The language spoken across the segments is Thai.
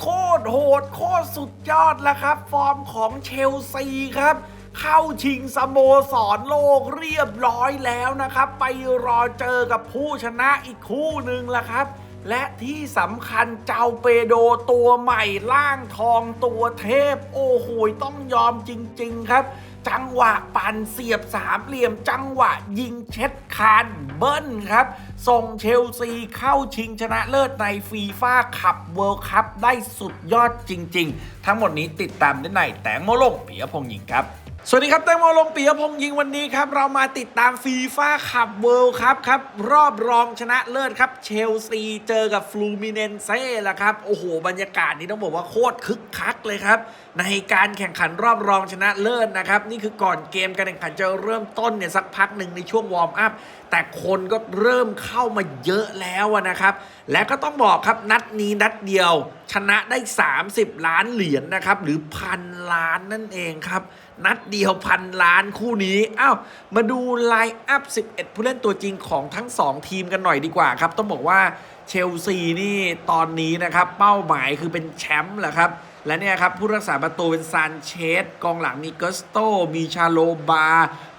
โคตรโหดโคตรสุดยอดแล้วครับ ฟอร์มของเชลซีครับ เข้าชิงสโมสรโลกเรียบร้อยแล้วนะครับ ไปรอเจอกับผู้ชนะอีกคู่หนึ่งละครับ และที่สำคัญเจ้าเปโดตัวใหม่ร่างทองตัวเทพ โอ้โหต้องยอมจริง ๆ ครับ จังหวะปั่นเสียบสามเหลี่ยม จังหวะยิงเช็ดคานเบิ้ลครับ ส่งเชลซีเข้าชิงชนะเลิศในฟีฟ่าคัพเวิลด์คัพได้สุดยอดจริง ๆ ทั้งหมดนี้ติดตามได้ในแตงโมลงปิยพงษ์หญิงครับ สวัสดีครับแตงโมลงปิยพงษ์ยิงวันนี้ครับ เรามาติดตามฟีฟ่าคัพเวิลด์คัพครับ รอบรองชนะเลิศครับ เชลซีเจอกับฟลูมิเนนเซ่ละครับ โอ้โห บรรยากาศนี้ต้องบอกว่าโคตรคึกคักเลยครับ ในการแข่งขันรอบรองชนะเลิศนะครับ นี่คือก่อนเกมการแข่งขันจะเริ่มต้นเนี่ยสักพักหนึ่งในช่วงวอร์มอัพแต่คนก็เริ่มเข้ามาเยอะแล้วอะนะครับ และก็ต้องบอกครับนัดนี้นัดเดียวชนะได้ 30 ล้านเหรียญนะครับ หรือพันล้านนั่นเองครับ นัดเดียวพันล้านคู่นี้อ้าวมาดูไลน์อัพ 11 ผู้เล่นตัวจริงของทั้ง 2 ทีมกันหน่อยดีกว่าครับ ต้องบอกว่า เชลซีนี่ตอนนี้นะครับเป้าหมายคือเป็นแชมป์แหละครับ และเนี่ยครับผู้รักษาประตูเป็นซานเชสกองหลังมีเกสโต มีชาโลบา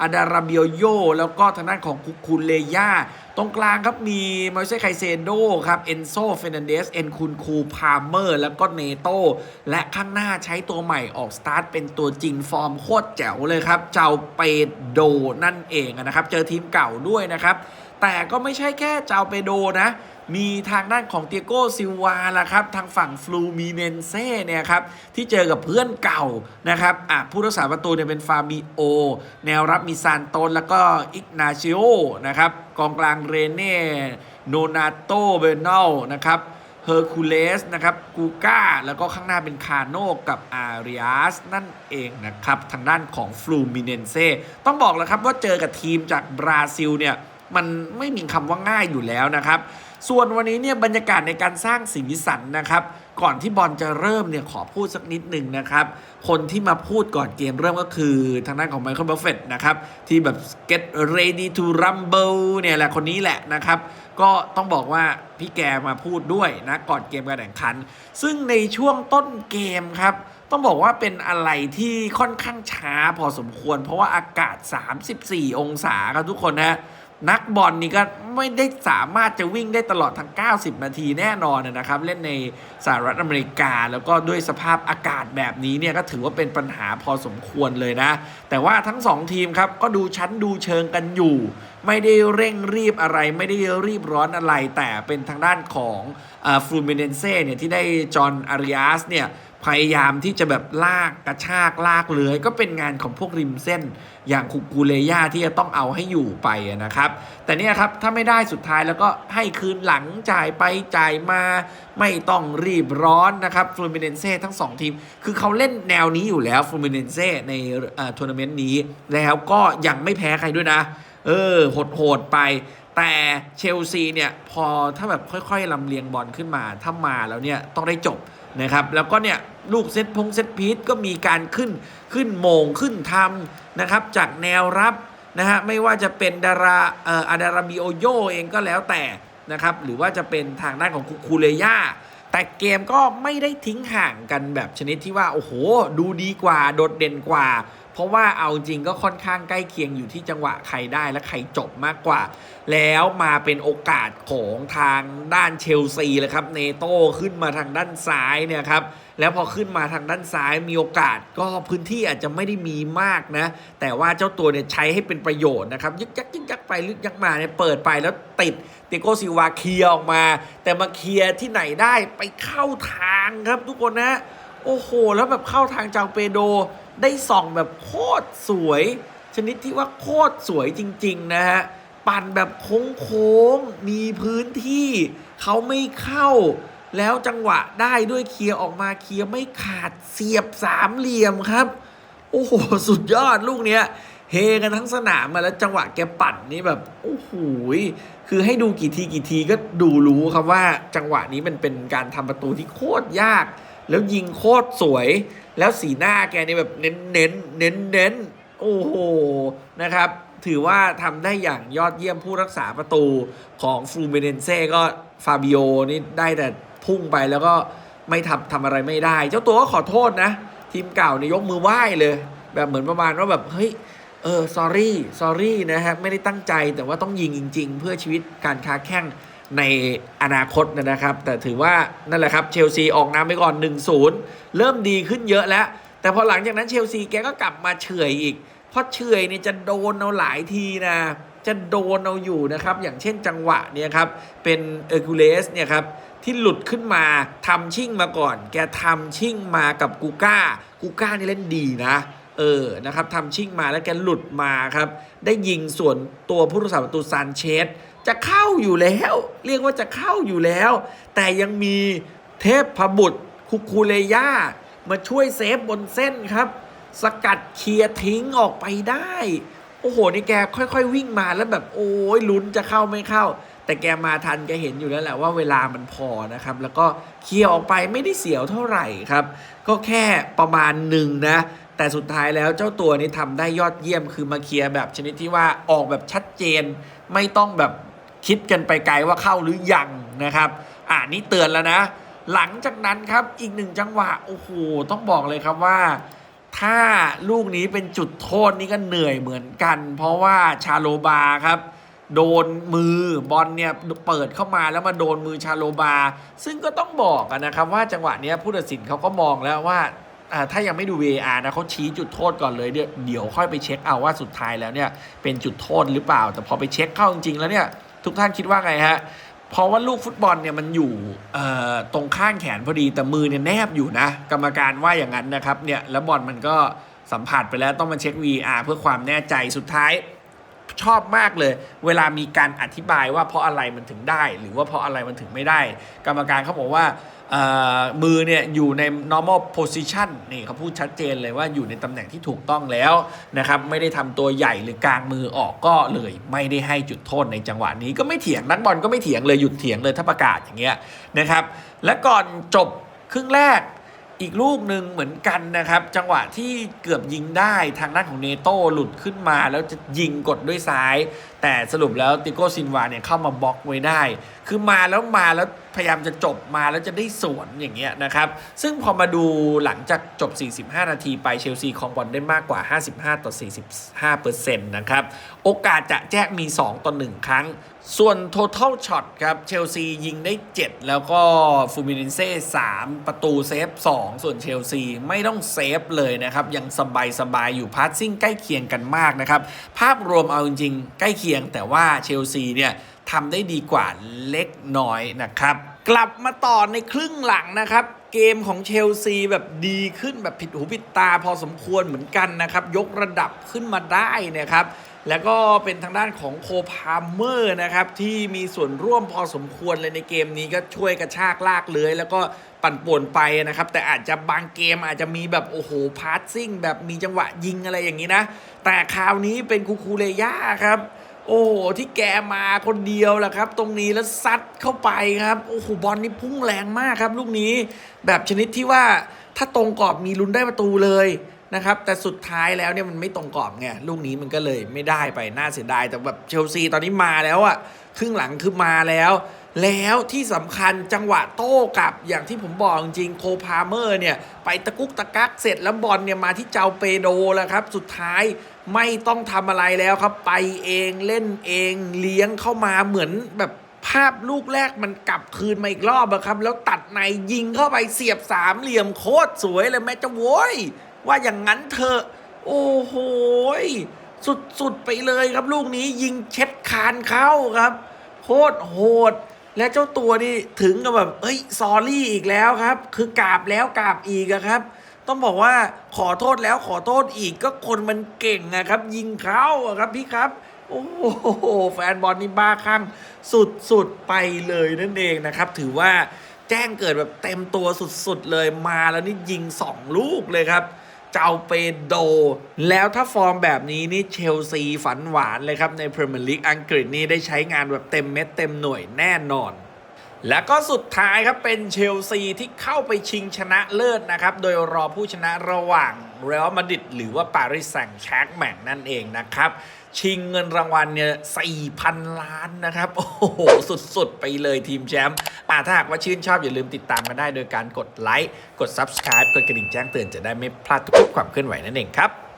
อาดาราเบียโย แล้วก็ทางด้านของคุคูเลย่าตรงกลางครับมีมาเซไคเซโดครับ เอนโซเฟนันเดส เอนคุนคู พาเมอร์ แล้วก็เนโต และข้างหน้าใช้ตัวใหม่ออกสตาร์ทเป็นตัวจริงฟอร์มโคตรแจ๋วเลยครับ เจ้าเปโดนั่นเองนะครับ เจอทีมเก่าด้วยนะครับ แต่ก็ไม่ใช่แค่เจ้าเปโดนะ มีทางด้านของเตียโกซิวาล่ะครับ ทางฝั่งฟลูมิเนนเซ่เนี่ยครับ ที่เจอกับเพื่อนเก่านะครับอะผู้รักษาประตูเนี่ยเป็นฟาบิโอ แนวรับมีซานโตนแล้วก็อิกนาชิโอนะครับ กองกลางเรเน่โนนาโตเบเนลนะครับเฮอร์คูเลสนะครับกูก้า แล้วก็ข้างหน้าเป็นคาโนกับอาริอัสนั่นเองนะครับ ทางด้านของฟลูมิเนนเซ่ต้องบอกแล้วครับว่าเจอกับทีมจากบราซิลเนี่ย มันไม่มีคำว่าง่ายอยู่แล้วนะครับ ส่วนวันนี้เนี่ยบรรยากาศในการสร้างสีสันนะครับ ก่อนที่บอลจะเริ่มเนี่ยขอพูดสักนิดหนึ่งนะครับ คนที่มาพูดก่อนเกมเริ่มก็คือทางด้านของไมเคิลบัฟเฟตนะครับ ที่แบบ get ready to rumble เนี่ยแหละคนนี้แหละนะครับ ก็ต้องบอกว่าพี่แกมาพูดด้วยนะก่อนเกมการแข่งขัน ซึ่งในช่วงต้นเกมครับต้องบอกว่าเป็นอะไรที่ค่อนข้างช้าพอสมควร เพราะว่าอากาศ 34 องศาครับทุกคนนะ นักบอลนี่ก็ไม่ได้สามารถจะวิ่งได้ตลอดทั้ง 90 นาทีแน่นอนนะครับ เล่นในสหรัฐอเมริกา แล้วก็ด้วยสภาพอากาศแบบนี้เนี่ยก็ถือว่าเป็นปัญหาพอสมควรเลยนะ แต่ว่าทั้ง 2 ทีมครับ ก็ดูชั้นดูเชิงกันอยู่ ไม่ได้เร่งรีบอะไร ไม่ได้รีบร้อนอะไร แต่เป็นทางด้านของฟลูมิเนนเซ่เนี่ยที่ได้จอห์นอาริอัสเนี่ย พยายามที่จะแบบลากกระชากลากเลื้อยก็เป็นงานของพวกริมเส้น อย่างคุกูเลย่าที่จะต้องเอาให้อยู่ไปนะครับ แต่เนี่ยครับถ้าไม่ได้สุดท้ายแล้วก็ให้คืนหลังจ่ายไปจ่ายมา ไม่ต้องรีบร้อนนะครับฟลูมิเนนเซ่ทั้ง 2 ทีม คือเขาเล่นแนวนี้อยู่แล้วฟลูมิเนนเซ่ในทัวร์นาเมนต์นี้ แล้วก็ยังไม่แพ้ใครด้วยนะ เออโหดๆไปแต่เชลซีเนี่ยพอถ้าแบบค่อยๆลำเลียงบอลขึ้นมา ถ้ามาแล้วเนี่ยต้องได้จบ นะครับแล้วก็เนี่ยลูกเซตพงเซตพีทก็มีการขึ้นขึ้นโมงขึ้นทำนะครับจากแนวรับนะฮะไม่ว่าจะเป็นดาราเอ่ออาดาราบิโอโยเองก็แล้วแต่นะครับหรือว่าจะเป็นทางด้านของคุคูเลย่าแต่เกมก็ไม่ได้ทิ้งห่างกันแบบชนิดที่ว่า โอ้โห ดูดีกว่า โดดเด่นกว่าเพราะว่าเอาจริงก็ค่อนข้างใกล้เคียงอยู่ที่จังหวะใครได้และใครจบมากกว่า แล้วมาเป็นโอกาสของทางด้านเชลซีเลยครับเนโต้ขึ้นมาทางด้านซ้ายเนี่ยครับแล้วพอขึ้นมาทางด้านซ้ายมีโอกาสก็พื้นที่อาจจะไม่ได้มีมากนะ แต่ว่าเจ้าตัวเนี่ยใช้ให้เป็นประโยชน์นะครับยึกยักยึกยักไปลึกยักมาเนี่ยเปิดไปแล้วติดเตโกซิวาเคลียออกมา แต่มาเคลียที่ไหนได้ไปเข้าทางครับทุกคนนะ โอ้โห แล้วแบบเข้าทางจางเปโด ได้ส่องแบบโคตรสวย ชนิดที่ว่าโคตรสวยจริง ๆ นะฮะ ปั่นแบบโค้งๆ มีพื้นที่ เขาไม่เข้า แล้วจังหวะได้ด้วยเคลียร์ออกมาเคลียร์ไม่ขาดเสียบสามเหลี่ยมครับ โอ้โห สุดยอดลูกเนี้ยเฮกันทั้งสนามมาแล้วจังหวะแกปั่นนี่แบบโอ้โหยคือให้ดูกี่ทีกี่ทีก็ดูรู้ครับว่าจังหวะนี้มันเป็นการทำประตูที่โคตรยาก แล้วยิงโคตรสวย แล้วสีหน้าแกนี่แบบเน้นเน้นเน้นเน้นโอ้โหนะครับ ถือว่าทำได้อย่างยอดเยี่ยมผู้รักษาประตูของฟลูเมเนนเซ่ก็ฟาบิโอนี่ได้แต่พุ่งไปแล้วก็ไม่ทำทำอะไรไม่ได้ เจ้าตัวก็ขอโทษนะ ทีมเก่าเนี่ยยกมือไหว้เลย แบบเหมือนประมาณว่าแบบ เฮ้ย เออ sorry sorry นะฮะไม่ได้ตั้งใจแต่ว่าต้องยิงจริง ๆ เพื่อชีวิตการค้าแข่ง ในอนาคตนะครับ แต่ถือว่านั่นแหละครับเชลซีออกน้ำไปก่อน 1-0 เริ่มดีขึ้นเยอะแล้ว แต่พอหลังจากนั้นเชลซีแกก็กลับมาเฉยอีกเพราะเฉยเนี่ยจะโดนเอาหลายทีนะจะโดนเอาอยู่นะครับ อย่างเช่นจังหวะเนี่ยครับ เป็นเออร์คูเลสเนี่ยครับ ที่หลุดขึ้นมาทำชิ่งมาก่อน แกทำชิ่งมากับกูก้า กูก้านี่เล่นดีนะ เออ นะครับทำชิ่งมาแล้วแกหลุดมาครับ ได้ยิงส่วนตัวผู้รักษาประตูซานเชส จะเข้าอยู่แล้ว เรียกว่าจะเข้าอยู่แล้ว แต่ยังมีเทพพบุตรคุคูเลย่ามาช่วยเซฟบนเส้นครับ สกัดเคลียร์ทิ้งออกไปได้ โอ้โห นี่แกค่อย ๆ วิ่งมาแล้วแบบโอ้ยลุ้นจะเข้าไม่เข้า แต่แกมาทันแกเห็นอยู่แล้วแหละว่าเวลามันพอนะครับ แล้วก็เคลียร์ออกไปไม่ได้เสียวเท่าไหร่ครับ ก็แค่ประมาณหนึ่งนะแต่สุดท้ายแล้วเจ้าตัวนี้ทำได้ยอดเยี่ยมคือมาเคลียร์แบบชนิดที่ว่าออกแบบชัดเจน ไม่ต้องแบบ คิดกันไปไกลว่าเข้าหรือยังนะครับ อ่านี่เตือนแล้วนะ หลังจากนั้นครับอีกหนึ่งจังหวะโอ้โหต้องบอกเลยครับว่า ถ้าลูกนี้เป็นจุดโทษนี่ก็เหนื่อยเหมือนกัน เพราะว่าชาโลบาครับโดนมือบอลเนี่ยเปิดเข้ามาแล้วมาโดนมือชาโลบา ซึ่งก็ต้องบอกนะครับว่าจังหวะนี้ผู้ตัดสินเขาก็มองแล้วว่าถ้ายังไม่ดู VAR นะเขาชี้จุดโทษก่อนเลย เดี๋ยวเดี๋ยวค่อยไปเช็คเอาว่าสุดท้ายแล้วเนี่ยเป็นจุดโทษหรือเปล่า แต่พอไปเช็คเข้าจริงๆแล้วเนี่ย ทุกท่านคิดว่าไงฮะเพราะว่าลูกฟุตบอลเนี่ยมันอยู่ตรงข้างแขนพอดีแต่มือเนี่ยแนบอยู่นะ กรรมการว่าอย่างนั้นนะครับเนี่ยแล้วบอลมันก็สัมผัสไปแล้วต้องมาเช็ค VR เพื่อความแน่ใจสุดท้าย ชอบมากเลย เวลามีการอธิบายว่าเพราะอะไรมันถึงได้ หรือว่าเพราะอะไรมันถึงไม่ได้ กรรมการเขาบอกว่ามือเนี่ยอยู่ใน normal position นี่เขาพูดชัดเจนเลยว่าอยู่ในตำแหน่งที่ถูกต้องแล้วนะครับไม่ได้ทำตัวใหญ่หรือกลางมือออกก็เลย ไม่ได้ให้จุดโทษในจังหวะนี้ก็ไม่เถียงนักบอลก็ไม่เถียงเลยหยุดเถียงเลยถ้าประกาศอย่างเงี้ยนะครับและก่อนจบครึ่งแรก อีกลูกหนึ่งเหมือนกันนะครับ จังหวะที่เกือบยิงได้ทางด้านของเนโต้หลุดขึ้นมา แล้วจะยิงกดด้วยซ้าย แต่สรุปแล้วติโก้ซินวาเนี่ยเข้ามาบล็อกไว้ได้ คือมาแล้วมาแล้ว พยายามจะจบมาแล้วจะได้สวนอย่างเงี้ยนะครับ ซึ่งพอมาดูหลังจากจบ 45 นาทีไปเชลซีครองบอลได้มากกว่า 55 ต่อ 45%นต์นะครับ โอกาสจะแจ้งมี 2 ต่อ 1 ครั้ง ส่วน total shot ครับ เชลซียิงได้ 7 แล้วก็ฟูมินินเซ่3ประตูเซฟ 2 ส่วนเชลซีไม่ต้องเซฟเลยนะครับ ยังสบายสบายอยู่พาสซิ่งใกล้เคียงกันมากนะครับ ภาพรวมเอาจริงๆ ใกล้เคียงแต่ว่าเชลซีเนี่ย ทำได้ดีกว่าเล็กน้อยนะครับ กลับมาต่อในครึ่งหลังนะครับ เกมของเชลซีแบบดีขึ้นแบบผิดหูผิดตาพอสมควรเหมือนกันนะครับ ยกระดับขึ้นมาได้นะครับแล้วก็เป็นทางด้านของโคพาเมอร์นะครับ ที่มีส่วนร่วมพอสมควรเลยในเกมนี้ก็ช่วยกระชากลากเลื้อยแล้วก็ปั่นป่วนไปนะครับ แต่อาจจะบางเกมอาจจะมีแบบ โอ้โห พาสซิ่ง แบบมีจังหวะยิงอะไรอย่างนี้นะ แต่คราวนี้เป็นคูคูเลย่าครับ โอ้ที่แกมาคนเดียวแหละครับ ตรงนี้แล้วซัดเข้าไปครับ โอ้โหบอลนี่พุ่งแรงมากครับ ลูกนี้แบบชนิดที่ว่าถ้าตรงกรอบมีลุ้นได้ประตูเลยนะครับ แต่สุดท้ายแล้วเนี่ยมันไม่ตรงกรอบไงลูกนี้มันก็เลยไม่ได้ไปน่าเสียดายแต่แบบเชลซีตอนนี้มาแล้วอะครึ่งหลังคือมาแล้ว แล้วที่สำคัญจังหวะโต้กลับอย่างที่ผมบอกจริงโคพาเมอร์เนี่ย ไปตะกุกตะกักเสร็จแล้วบอลเนี่ยมาที่เจ้าเปโดแล้วครับ สุดท้ายไม่ต้องทำอะไรแล้วครับ ไปเองเล่นเองเลี้ยงเข้ามาเหมือนแบบภาพลูกแรกมันกลับคืนมาอีกรอบอะครับ แล้วตัดในยิงเข้าไปเสียบสามเหลี่ยมโคตรสวยเลยแม่จะโว้ยว่าอย่างนั้นเถอะ โอ้โหสุดๆไปเลยครับลูกนี้ยิงเช็ดคานเข้าครับ โคตรโหด และเจ้าตัวนี่ถึงกับแบบเอ้ยซอรี่อีกแล้วครับ คือกราบแล้วกราบอีกครับ ต้องบอกว่าขอโทษแล้วขอโทษอีกก็คนมันเก่งนะครับ ยิงเข้าครับพี่ครับ โอ้โหแฟนบอลนี่บ้าคลั่งสุดๆไปเลยนั่นเองนะครับ ถือว่าแจ้งเกิดแบบเต็มตัวสุดๆเลยมาแล้วนี่ยิงสองลูกเลยครับ เจ้าเปโด แล้วถ้าฟอร์มแบบนี้นี่เชลซีฝันหวานเลยครับ ในพรีเมียร์ลีกอังกฤษนี่ได้ใช้งานแบบเต็มเม็ดเต็มหน่วยแน่นอน แล้วก็สุดท้ายครับเป็นเชลซีที่เข้าไปชิงชนะเลิศนะครับ โดยรอผู้ชนะระหว่างเรอัลมาดริดหรือว่าปารีสแซงต์แชร์กแมงนั่นเองนะครับ ชิงเงินรางวัลเนี่ย4,000 ล้านนะครับ โอ้โห สุดๆ ไปเลยทีมแชมป์อ่าถ้าหากว่าชื่นชอบอย่าลืมติดตามกันได้โดยการกดไลค์ กด Subscribe กดกระดิ่งแจ้งเตือนจะได้ไม่พลาดทุกความเคลื่อนไหวนั่นเองครับ